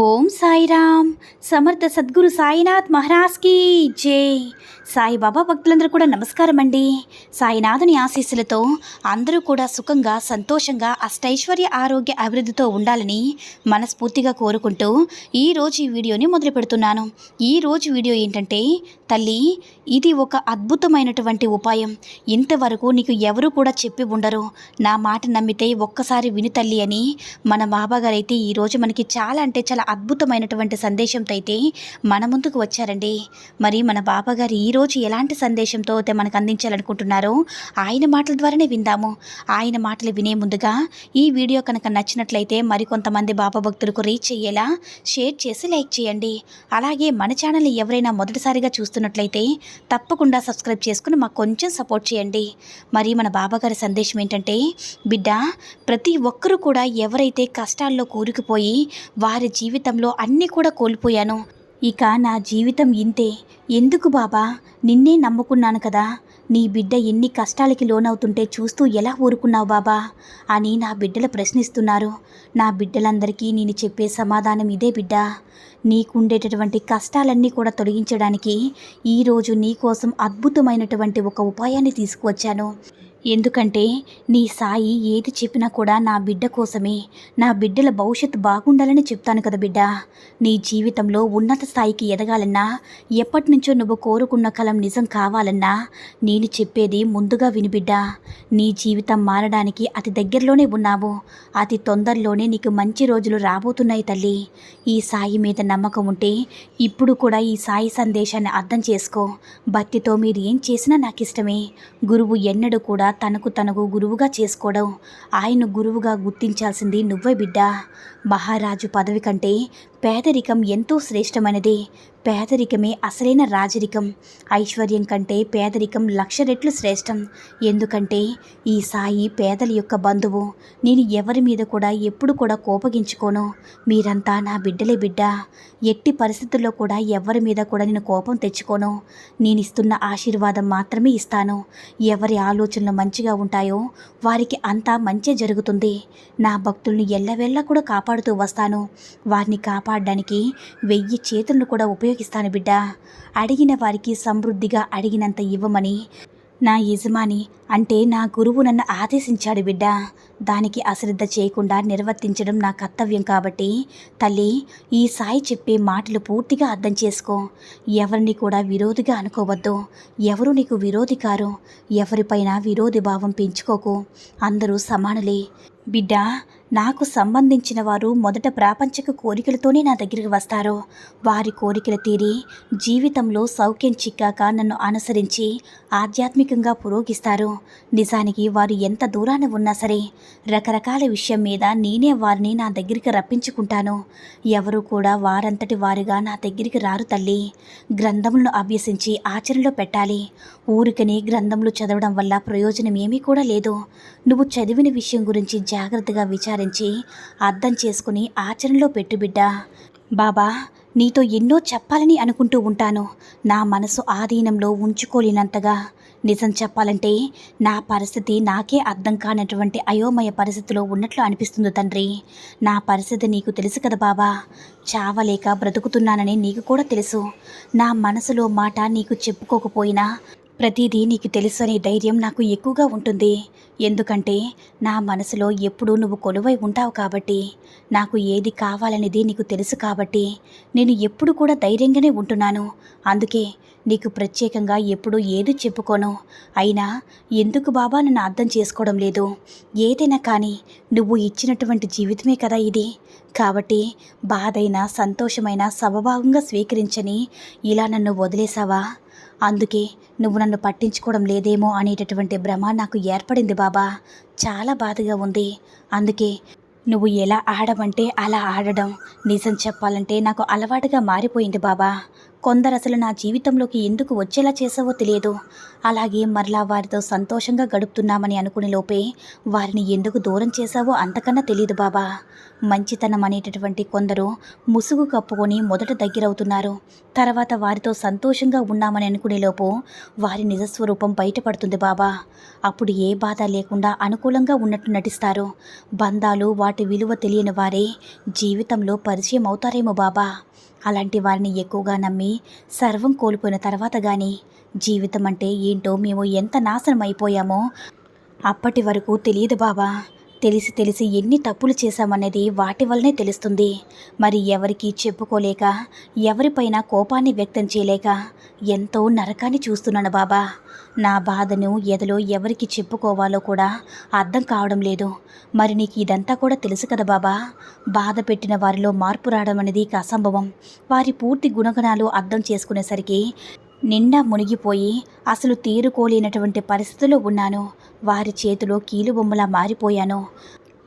Om Sairam. సమర్థ సద్గురు సాయినాథ్ మహారాజ్కి జై. సాయిబాబా భక్తులందరూ కూడా నమస్కారం అండి. సాయినాథుని ఆశీస్సులతో అందరూ కూడా సుఖంగా సంతోషంగా అష్టైశ్వర్య ఆరోగ్య అభివృద్ధితో ఉండాలని మనస్ఫూర్తిగా కోరుకుంటూ ఈరోజు ఈ వీడియోని మొదలు పెడుతున్నాను. ఈరోజు వీడియో ఏంటంటే తల్లి ఇది ఒక అద్భుతమైనటువంటి ఉపాయం. ఇంతవరకు నీకు ఎవరు కూడా చెప్పి ఉండరు. నా మాట నమ్మితే ఒక్కసారి విను తల్లి అని మన బాబాగారు అయితే ఈరోజు మనకి చాలా అంటే చాలా అద్భుతమైనటువంటి సందేశంతో అయితే మన ముందుకు వచ్చారండి. మరి మన బాబాగారు ఈరోజు ఎలాంటి సందేశంతో అయితే మనకు అందించాలనుకుంటున్నారో ఆయన మాటల ద్వారానే విందాము. ఆయన మాటలు వినే ముందుగా ఈ వీడియో కనుక నచ్చినట్లయితే మరికొంతమంది బాబా భక్తులకు రీచ్ అయ్యేలా షేర్ చేసి లైక్ చేయండి. అలాగే మన ఛానల్ ఎవరైనా మొదటిసారిగా చూస్తున్నట్లయితే తప్పకుండా సబ్స్క్రైబ్ చేసుకుని మాకు కొంచెం సపోర్ట్ చేయండి. మరి మన బాబాగారి సందేశం ఏంటంటే బిడ్డ ప్రతి ఒక్కరూ కూడా ఎవరైతే కష్టాల్లో కూరుకుపోయి వారి జీవితం జీవితంలో అన్నీ కూడా కోల్పోయాను. ఇక నా జీవితం ఇంతే. ఎందుకు బాబా? నిన్నే నమ్ముకున్నాను కదా. నీ బిడ్డ ఎన్ని కష్టాలకి లోనవుతుంటే చూస్తూ ఎలా ఊరుకున్నావు బాబా? అని నా బిడ్డలు ప్రశ్నిస్తున్నారు. నా బిడ్డలందరికీ నేను చెప్పే సమాధానం ఇదే బిడ్డ. నీకుండేటటువంటి కష్టాలన్నీ కూడా తొలగించడానికి ఈరోజు నీకోసం అద్భుతమైనటువంటి ఒక ఉపాయాన్ని తీసుకువచ్చాను. ఎందుకంటే నీ సాయి ఏది చెప్పినా కూడా నా బిడ్డ కోసమే. నా బిడ్డల భవిష్యత్తు బాగుండాలని చెప్తాను కదా బిడ్డ. నీ జీవితంలో ఉన్నత స్థాయికి ఎదగాలన్నా ఎప్పటి నుంచో నువ్వు కోరుకున్న కలం నిజం కావాలన్నా నేను చెప్పేది ముందుగా విని బిడ్డ. నీ జీవితం మారడానికి అతి దగ్గరలోనే ఉన్నావు. అతి తొందరలోనే నీకు మంచి రోజులు రాబోతున్నాయి తల్లి. ఈ సాయి మీద నమ్మకం ఉంటే ఇప్పుడు కూడా ఈ సాయి సందేశాన్ని అర్థం చేసుకో. భక్తితో మీరు ఏం చేసినా నాకు ఇష్టమే గురువు ఎన్నడూ కూడా తనకు తనకు గురువుగా చేసుకోవడం. ఆయన గురువుగా గుర్తించాల్సింది నువ్వే బిడ్డ. మహారాజు పదవి కంటే పేదరికం ఎంతో శ్రేష్టమైనది. పేదరికమే అసలైన రాజరికం. ఐశ్వర్యం కంటే పేదరికం లక్ష రెట్లు శ్రేష్టం. ఎందుకంటే ఈ సాయి పేదల యొక్క బంధువు. నేను ఎవరి మీద కూడా ఎప్పుడు కూడా కోపగించుకోను. మీరంతా నా బిడ్డలే బిడ్డ. ఎట్టి పరిస్థితుల్లో కూడా ఎవరి మీద కూడా నేను కోపం తెచ్చుకోను. నేను ఇస్తున్న ఆశీర్వాదం మాత్రమే ఇస్తాను. ఎవరి ఆలోచనలు మంచిగా ఉంటాయో వారికి అంతా మంచి జరుగుతుంది. నా భక్తుల్ని ఎల్లవెల్లా కూడా కాపాడుతూ వస్తాను. వారిని కాపాడడానికి వెయ్యి చేతులను కూడా ఉపయోగిస్తాను బిడ్డ. అడిగిన వారికి సమృద్ధిగా అడిగినంత ఇవ్వమని నా యజమాని అంటే నా గురువు నన్ను ఆదేశించాడు బిడ్డ. దానికి అశ్రద్ధ చేయకుండా నిర్వర్తించడం నా కర్తవ్యం కాబట్టి. తల్లి ఈ సాయి చెప్పే మాటలు పూర్తిగా అర్థం చేసుకో. ఎవరిని కూడా విరోధిగా అనుకోవద్దు. ఎవరు నీకు విరోధి కారు? ఎవరిపైన విరోధి భావం పెంచుకోకు. అందరూ సమానులే. బిడ్డ నాకు సంబంధించిన వారు మొదట ప్రాపంచక కోరికలతోనే నా దగ్గరికి వస్తారు. వారి కోరికలు తీరి జీవితంలో సౌఖ్యం చిక్కాక నన్ను అనుసరించి ఆధ్యాత్మికంగా పురోగిస్తారు. నిజానికి వారు ఎంత దూరాన ఉన్నా సరే రకరకాల విషయం మీద నేనే వారిని నా దగ్గరికి రప్పించుకుంటాను. ఎవరు కూడా వారంతటి వారుగా నా దగ్గరికి రారు తల్లి. గ్రంథములను అభ్యసించి ఆచరణలో పెట్టాలి. ఊరికని గ్రంథములు చదవడం వల్ల ప్రయోజనం ఏమీ కూడా లేదు. నువ్వు చదివిన విషయం గురించి జాగ్రత్తగా విచారించి అర్థం చేసుకుని ఆచరణలో పెట్టు బిడ్డ. బాబా నీతో ఎన్నో చెప్పాలని అనుకుంటూ ఉంటాను. నా మనసు ఆధీనంలో ఉంచుకోలేనంతగా నిజం చెప్పాలంటే నా పరిస్థితి నాకే అర్థం కానటువంటి అయోమయ పరిస్థితిలో ఉన్నట్లు అనిపిస్తుంది తండ్రి. నా పరిస్థితి నీకు తెలుసు కదా బాబా. చావలేక బ్రతుకుతున్నానని నీకు కూడా తెలుసు. నా మనసులో మాట నీకు చెప్పుకోకపోయినా ప్రతిదీ నీకు తెలుసు అనే ధైర్యం నాకు ఎక్కువగా ఉంటుంది. ఎందుకంటే నా మనసులో ఎప్పుడూ నువ్వు కొలువై ఉంటావు కాబట్టి నాకు ఏది కావాలనేది నీకు తెలుసు కాబట్టి నేను ఎప్పుడు కూడా ధైర్యంగానే ఉంటున్నాను. అందుకే నీకు ప్రత్యేకంగా ఎప్పుడు ఏది చెప్పుకోను. అయినా ఎందుకు బాబా నన్ను అర్థం చేసుకోవడం లేదు? ఏదైనా కానీ నువ్వు ఇచ్చినటువంటి జీవితమే కదా ఇది. కాబట్టి బాధైనా సంతోషమైన సమభావంగా స్వీకరించని ఇలా నన్ను వదిలేసావా అందుకే నువ్వు నన్ను పట్టించుకోవడం లేదేమో అనేటటువంటి భ్రమ నాకు ఏర్పడింది బాబా. చాలా బాధగా ఉంది. అందుకే నువ్వు ఎలా ఆడమంటే అలా ఆడడం. నిజం చెప్పాలంటే నాకు అలవాటుగా మారిపోయింది బాబా. కొందరు అసలు నా జీవితంలోకి ఎందుకు వచ్చేలా చేసావో తెలియదు. అలాగే మరలా వారితో సంతోషంగా గడుపుతున్నామని అనుకునే లోపే వారిని ఎందుకు దూరం చేశావో అంతకన్నా తెలియదు బాబా. మంచితనం అనేటటువంటి కొందరు ముసుగు కప్పుకొని మొదట దగ్గరవుతున్నారు. తర్వాత వారితో సంతోషంగా ఉన్నామని అనుకునేలోపు వారి నిజస్వరూపం బయటపడుతుంది బాబా. అప్పుడు ఏ బాధ లేకుండా అనుకూలంగా ఉన్నట్టు నటిస్తారు. బంధాలు వాటి విలువ తెలియని వారే జీవితంలో పరిచయం అవుతారేమో బాబా. అలాంటి వారిని ఎక్కువగా నమ్మి సర్వం కోల్పోయిన తర్వాత కానీ జీవితం అంటే ఏంటో మేము ఎంత నాశనం అయిపోయామో అప్పటి వరకు తెలియదు బాబా. తెలిసి తెలిసి ఎన్ని తప్పులు చేశామనేది వాటి వల్లనే తెలుస్తుంది. మరి ఎవరికి చెప్పుకోలేక ఎవరిపైన కోపాన్ని వ్యక్తం చేయలేక ఎంతో నరకాన్ని చూస్తున్నాను బాబా. నా బాధను ఎదలో ఎవరికి చెప్పుకోవాలో కూడా అర్థం కావడం లేదు. మరి నీకు ఇదంతా కూడా తెలుసు కదా బాబా. బాధ పెట్టిన వారిలో మార్పు రావడం అనేది అసంభవం. వారి పూర్తి గుణగణాలు అర్థం చేసుకునేసరికి నిండా మునిగిపోయి అసలు తీరుకోలేనటువంటి పరిస్థితిలో ఉన్నాను. వారి చేతిలో కీలుబొమ్మలా మారిపోయాను.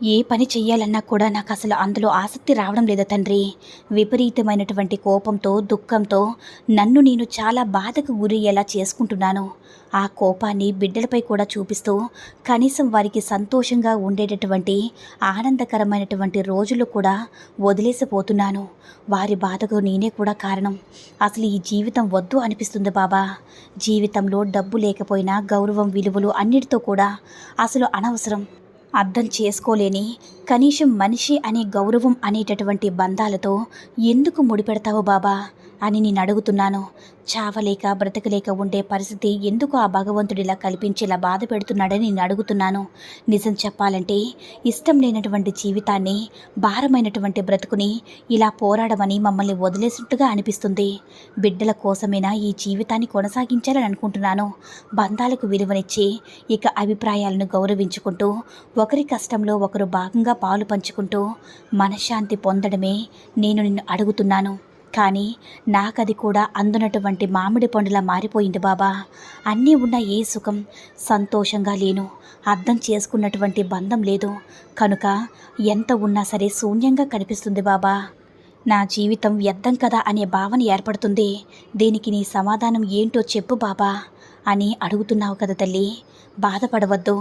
ఏ పని చెయ్యాలన్నా కూడా నాకు అసలు అందులో ఆసక్తి రావడం లేదు తండ్రి. విపరీతమైనటువంటి కోపంతో దుఃఖంతో నన్ను నేను చాలా బాధకు గురయ్యేలా చేసుకుంటున్నాను. ఆ కోపాన్ని బిడ్డలపై కూడా చూపిస్తూ కనీసం వారికి సంతోషంగా ఉండేటటువంటి ఆనందకరమైనటువంటి రోజులు కూడా వదిలేసిపోతున్నాను. వారి బాధకు నేనే కూడా కారణం. అసలు ఈ జీవితం వద్దు అనిపిస్తుంది బాబా. జీవితంలో డబ్బు లేకపోయినా గౌరవం విలువలు అన్నిటితో కూడా అసలు అనవసరం. అర్థం చేసుకోలేని కనీసం మనిషి అనే గౌరవం అనేటటువంటి బంధాలతో ఎందుకు ముడిపెడతావు బాబా? అని నేను అడుగుతున్నాను. చావలేక బ్రతకలేక ఉండే పరిస్థితి ఎందుకు ఆ భగవంతుడిలా కల్పించేలా బాధ పెడుతున్నాడని నేను అడుగుతున్నాను. నిజం చెప్పాలంటే ఇష్టం లేనటువంటి జీవితాన్ని భారమైనటువంటి బ్రతుకుని ఇలా పోరాడమని మమ్మల్ని వదిలేసినట్టుగా అనిపిస్తుంది. బిడ్డల కోసమైనా ఈ జీవితాన్ని కొనసాగించాలని అనుకుంటున్నాను. బంధాలకు విలువనిచ్చి ఇక అభిప్రాయాలను గౌరవించుకుంటూ ఒకరి కష్టంలో ఒకరు భాగంగా పాలు పంచుకుంటూ మనశ్శాంతి పొందడమే నేను నిన్ను అడుగుతున్నాను. కానీ నాకది కూడా అందునటువంటి మామిడి పండులా మారిపోయింది బాబా. అన్నీ ఉన్న ఏ సుఖం? సంతోషంగా లేను. అర్థం చేసుకున్నటువంటి బంధం లేదు. కనుక ఎంత ఉన్నా సరే శూన్యంగా కనిపిస్తుంది బాబా. నా జీవితం వ్యర్థం కదా అనే భావన ఏర్పడుతుంది. దీనికి నీ సమాధానం ఏంటో చెప్పు బాబా అని అడుగుతున్నావు కదా తల్లి. బాధపడవద్దు.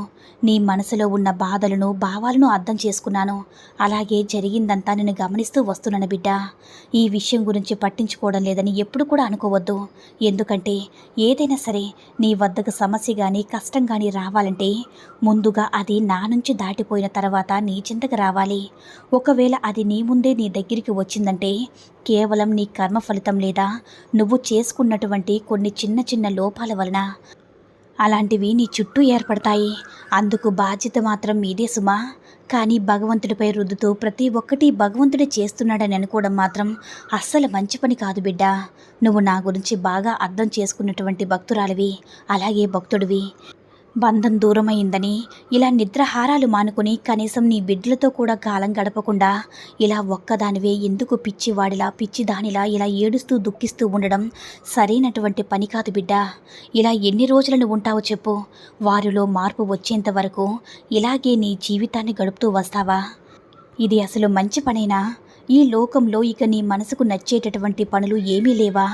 నీ మనసులో ఉన్న బాధలను భావాలను అర్థం చేసుకున్నాను. అలాగే జరిగిందంతా నేను గమనిస్తూ వస్తున్నాను బిడ్డ. ఈ విషయం గురించి పట్టించుకోవడం లేదని ఎప్పుడు కూడా అనుకోవద్దు. ఎందుకంటే ఏదైనా సరే నీ వద్దకు సమస్య కానీ కష్టం కానీ రావాలంటే ముందుగా అది నా నుంచి దాటిపోయిన తర్వాత నీ చింతకు రావాలి. ఒకవేళ అది నీ ముందే నీ దగ్గరికి వచ్చిందంటే కేవలం నీ కర్మ ఫలితం లేదా నువ్వు చేసుకున్నటువంటి కొన్ని చిన్న చిన్న లోపాల వలన అలాంటివి నీ చుట్టూ ఏర్పడతాయి. అందుకు బాధ్యత మాత్రం మీదే సుమా. కానీ భగవంతుడిపై రుద్దుతూ ప్రతి ఒక్కటి భగవంతుడే చేస్తున్నాడని అనుకోవడం మాత్రం అస్సలు మంచి పని కాదు బిడ్డ. నువ్వు నా గురించి బాగా అర్థం చేసుకున్నటువంటి భక్తురాలివి. అలాగే భక్తుడివి. బంధం దూరమైందని ఇలా నిద్రహారాలు మానుకుని కనీసం నీ బిడ్డలతో కూడా కాలం గడపకుండా ఇలా ఒక్కదానివే ఎందుకు పిచ్చివాడిలా పిచ్చిదానిలా ఇలా ఏడుస్తూ దుఃఖిస్తూ ఉండడం సరైనటువంటి పని కాదు బిడ్డ. ఇలా ఎన్ని రోజులను ఉంటావో చెప్పు. వారిలో మార్పు వచ్చేంత వరకు ఇలాగే నీ జీవితాన్ని గడుపుతూ వస్తావా? ఇది అసలు మంచి పనేనా? ఈ లోకంలో ఇక నీ మనసుకు నచ్చేటటువంటి పనులు ఏమీ లేవా?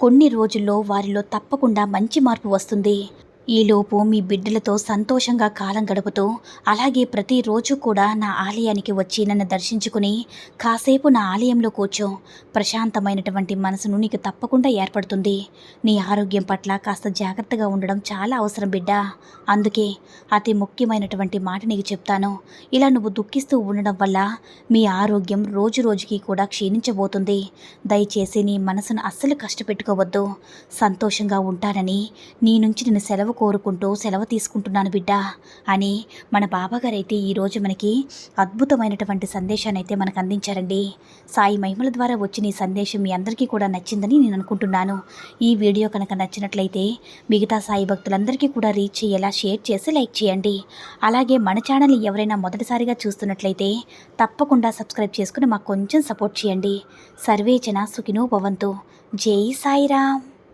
కొన్ని రోజుల్లో వారిలో తప్పకుండా మంచి మార్పు వస్తుంది. ఈలోపు మీ బిడ్డలతో సంతోషంగా కాలం గడుపుతూ అలాగే ప్రతిరోజు కూడా నా ఆలయానికి వచ్చి నన్ను దర్శించుకుని కాసేపు నా ఆలయంలో కూర్చో. ప్రశాంతమైనటువంటి మనసును నీకు తప్పకుండా ఏర్పడుతుంది. నీ ఆరోగ్యం పట్ల కాస్త జాగ్రత్తగా ఉండడం చాలా అవసరం బిడ్డ. అందుకే అతి ముఖ్యమైనటువంటి మాట నీకు చెప్తాను. ఇలా నువ్వు దుఃఖిస్తూ ఉండడం వల్ల మీ ఆరోగ్యం రోజు రోజుకి కూడా క్షీణించబోతుంది. దయచేసి నీ మనసును అస్సలు కష్టపెట్టుకోవద్దు. సంతోషంగా ఉంటానని నీ నుంచి నేను సెలవు కోరుకుంటూ సెలవు తీసుకుంటున్నాను బిడ్డ అని మన బాబాగారైతే ఈరోజు మనకి అద్భుతమైనటువంటి సందేశాన్ని అయితే మనకు అందించారండి. సాయి మహిమల ద్వారా వచ్చిన ఈ సందేశం మీ అందరికీ కూడా నచ్చిందని నేను అనుకుంటున్నాను. ఈ వీడియో కనుక నచ్చినట్లయితే మిగతా సాయి భక్తులందరికీ కూడా రీచ్ అయ్యేలా షేర్ చేసి లైక్ చేయండి. అలాగే మన ఛానల్ ఎవరైనా మొదటిసారిగా చూస్తున్నట్లయితే తప్పకుండా సబ్స్క్రైబ్ చేసుకుని మాకు కొంచెం సపోర్ట్ చేయండి. సర్వేచన సుఖినో భవంతు. జై సాయిరామ్.